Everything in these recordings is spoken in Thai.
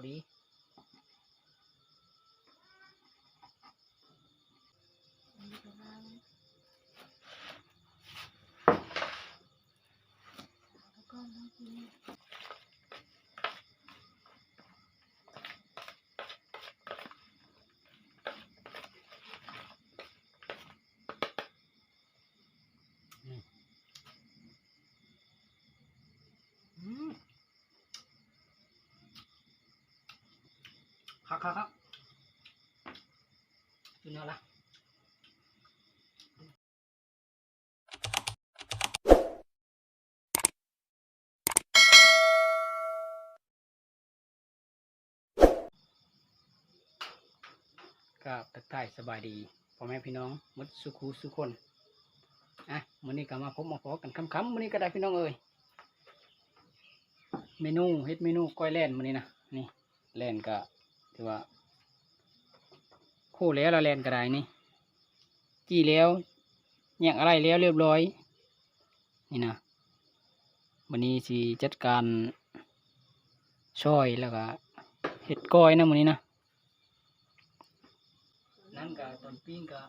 อดี ครับครับครับกินเอาละก็ทักทายสบายดีพ่อแม่พี่น้องมดสุขูสุคนอะมื้อนี้ก็มาพบมาพอกันค่ำๆมื้อนี้ก็ได้พี่น้องเอ้ยเมนูเฮ็ดเมนูก้อยแล่นมื้อนี้นะนี่แล่นก็ ถือว่า คู่แล้วเราแลนก็ได้นี่จี้แล้วแยกอะไรแล้วเรียบร้อย นี่นะวันนี้สิจัดการช่อยแล้วก็เฮ็ดก้อยนะมื้อนี้นะนั่นก็ตอนปิ้งก็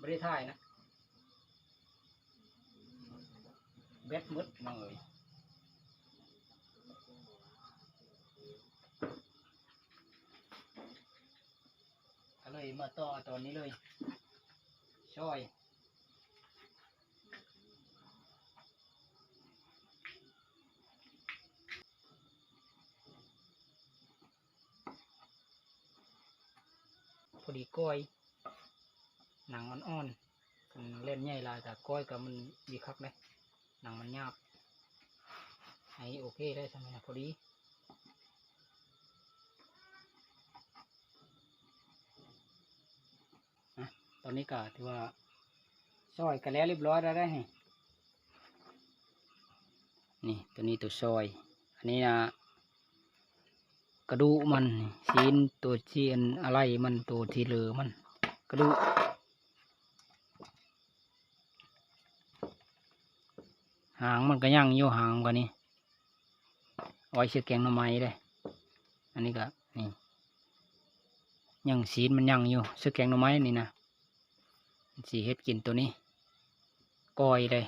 บ่ได้ถ่ายนะเบ็ดหมดน้องเอ้ย เลยมาต่อตอนนี้เลยช่อยพอดีก้อยหนังอ่อนๆมันเล่นใหญ่ลายแต่ก้อยกับมันดีคักเลยหนังมันหยาบไอ้โอเคได้ใช่ไหมนะพอดี อนนี้ก็ถือว่าซอยกันแล้วเรียบร้อยแล้วได้นี่นี่ตัวนี้ตัวซอย อันนี้นะกระดูกมันนี่ซีนตัวเจียนอะไรมันตัวทีเหลือมัน กระดูกหางมันก็ย่างอยู่หางมันกันนี่ไว้เชือแกงน่อไม้เลยอันนี้ก็นี่ย่างซีนมันย่างอยู่เชือแกงน่อไม้นี่นะ สีเฮ็ดกินตัวนี้กอยเลย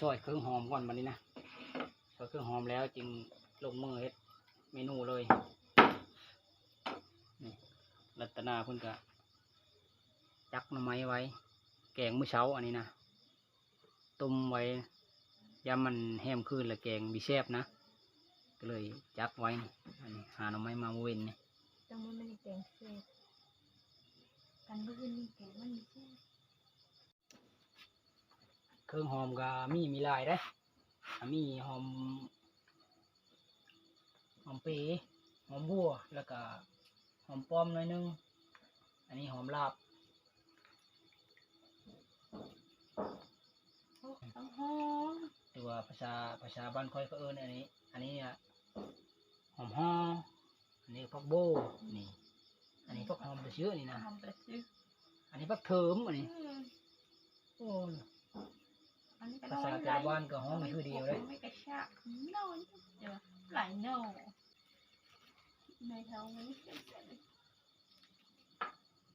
ช่วยเครื่องหอมก่อนวันนี้นะช่วยเครื่องหอมแล้วจึงลงมือเฮ็ดเมนูเลย ตนาเพิ่นก็จักหน่อไม้ไว้ แกงมื้อเช้าอันนี้นะต้มไว้ยามมันแห้มขึ้นแล้วแกงมีแซ่บนะ ก็เลยจักไว้นี่อันนี้หาหน่อไม้มาเว้นนี่จังมันไม่ได้แกงเสร็จกันเพื่อนนี่แกงมันไม่ใช่เครื่องหอมก็มีมีหลายได้อมีหอมหอมเปรย์หอมบัวแล้วก็หอมป้อมหน่อยนึง อันนี้หอมลาบทั้งหอมหรือว่าภาษาภาษาบ้านค่อยก็เอิ้นอันนี้ อันนี้อะหอมฮ้ออันนี้พักโบนี่ อันนี้พักหอมตะเชื้อนี่นะหอมแต่ซื้ออันนี้พักเทิมอันนี้อืมโอ้ยอันนี้ก็ภาษาแต่ละบ้านก็หอมไม่คือเดียวเลยไม่กระชากเน่าเดี๋ยวหลายเน่าในเท้าไม่เสร็จเลย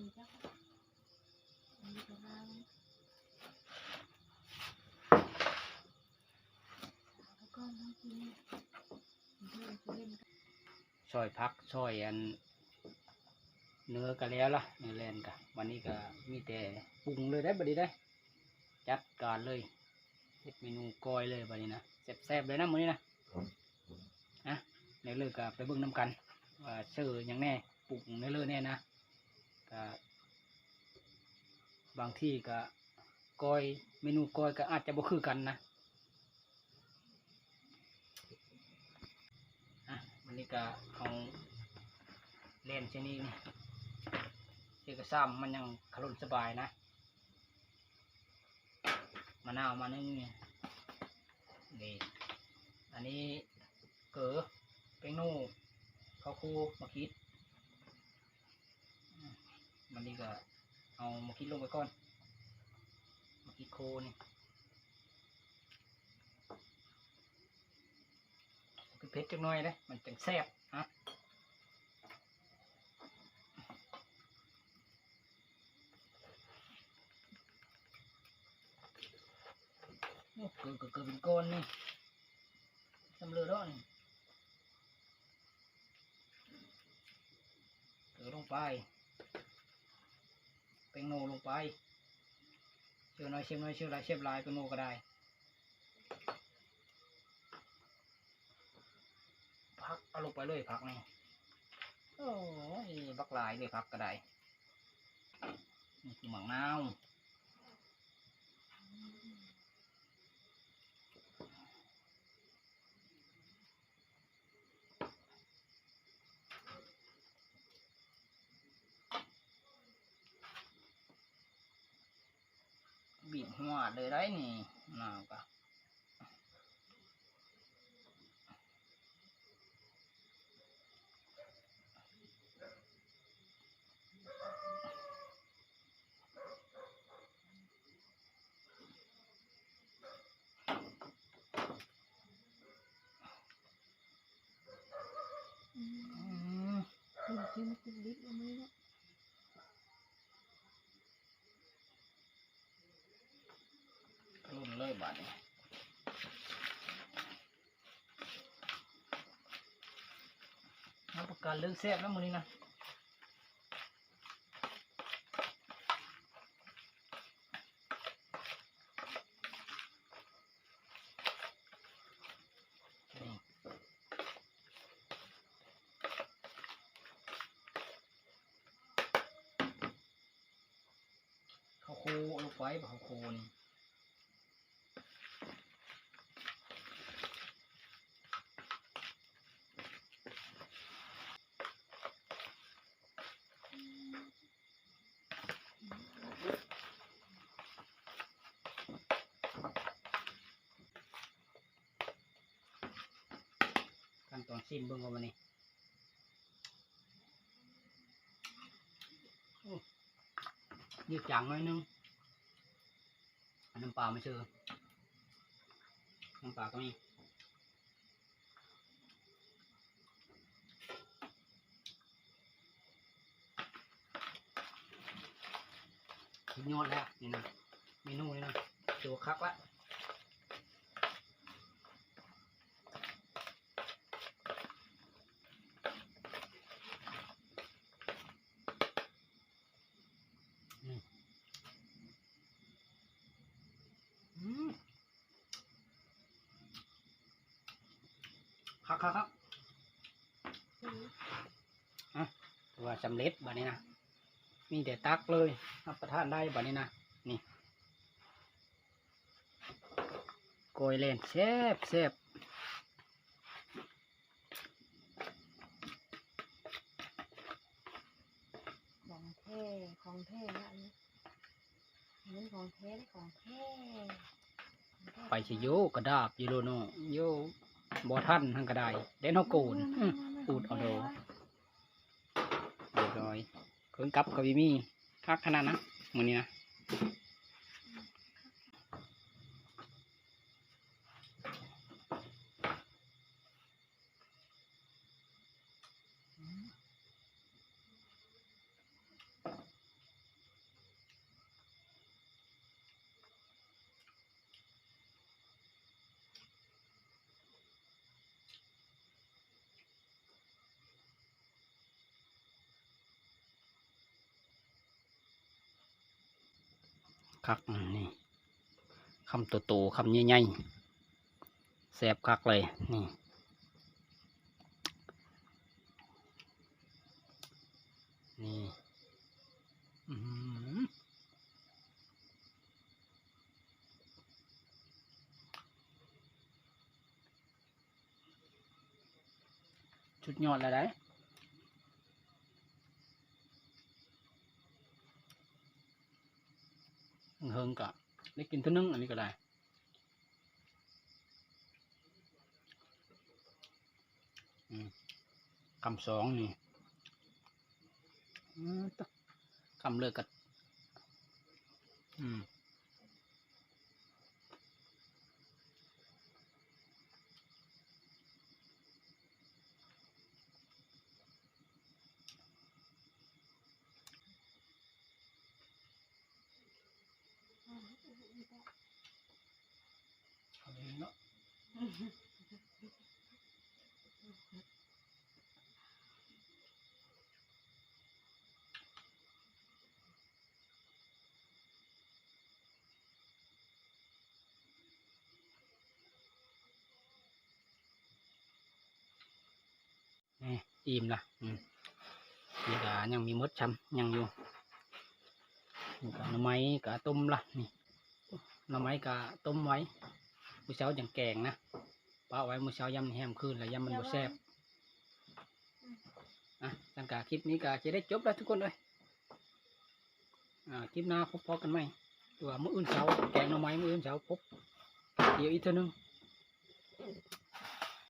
ดีจ้ะอันนี้ก็ได้แล้วก็น้องกินเพื่อนเล่นกันซอยพักซอยอัน เนื้อก็แล้วล่ะเนื้อแลนกะวันนี้ก็มีแต่ปรุงเลยได้บัดนี้ได้ จัดการเลยเฮ็ดเมนูก้อยเลยบัดนี้นะแซ่บๆเลยนะมื้อนี้นะนะในเลิกก็ไปเบิ่งน้ำกันว่าเชื่อยังแน่ปรุงในเลิกแน่นะ ก็บางที่ก็ก้อยเมนูก้อยก็อาจจะบ่คือกันนะอะวันนี้ก็เอาเล่นชนี้นี่ที่ก็ซ้ำมันยังขลุ่นสบายนะมะนาวมานึ่งนี่นี่นนี้เก๋อเป็งโน่ข้าวคูมาคิดอืม วันนี้ก็เอามาคิดลงไปก่อน มาคิดโคนี่เผ็ดๆจังหน่อยเลยมันจังแซ่บฮะโอ้เกิดเกิดเกิดเป็นก้อนนี่สำเร็จแล้วนี่เกิดลงไป งโนลงไปเชื่อน้อยเชื่อน้อยเชื่อลายเชื่อลายเป็นโนก็ได้พักเอาลงไปเลยพักนี่โอ้ยบักลายเลยพักก็ได้นี่คือหมังนาวบีบ หัวเลยไรนี่น่าก็ะ อืม อืม กินกินกินลิฟต์เอาไหมเนี่ย รุ่นเลย บาดนี้รับประกันเรื่องแซ่บแล้วมือนี้นะนี่ข้าวโคลงไปบ่ข้าวโคนี่ ขั้อนซิมเบิ่งว่ามันนี่โอ้ยืดจางหน่อยนึงน้ำปลาไม่เชื่อน้ำปลาก็มียอดแล้วนี่นะเมนูนี่นะตัวคักละ ครับครับครับอืมว่าสำเร็จบัดนี้นะ มีแต่ตักเลยรับประทานได้บัดนี้นะ นี่โกยเล่นแซ่บแซ่บของแท้ของแท้นะอันนี้อันนี้ของแท้ได้ของแท้ของแท้ไปสิโยกระดาบอยูโรโนโย บอท่านทั้งกระไดเด่นเฮากูนอูดเอาเด้อเรียบร้อยเครื่องกับกับวิมีคักขนาดนะมือนี้นะ คักนี่คำโตๆคำใหญ่ๆแสบคักเลยนี่นี่อื้อหือชุดยอดแล้วได้ เฮิงก็ได้กินทุนนึงอันนี้ก็ได้คำสองนี่คำเลิกกันอืม อิ่มละอืมนี่ก็ยังมีมดช้ำยังอยู่นี่ก็หน่อไม้ก็ต้มละนี่หน่อไม้ก็ต้มไว้มื้อเช้าจังแกงนะป้าไว้มื้อเช้ายำแฮมคืนแล้วยำมันบ่แซ่บอะสังกาคลิปนี้ก็จะได้จบแล้วทุกคนเลยอ่าคลิปหน้าพบพอกันไหมตัวมื้ออื่นเช้าแกงหน่อไม้มื้ออื่นเช้าพบเดี๋ยวอีกเท่านึง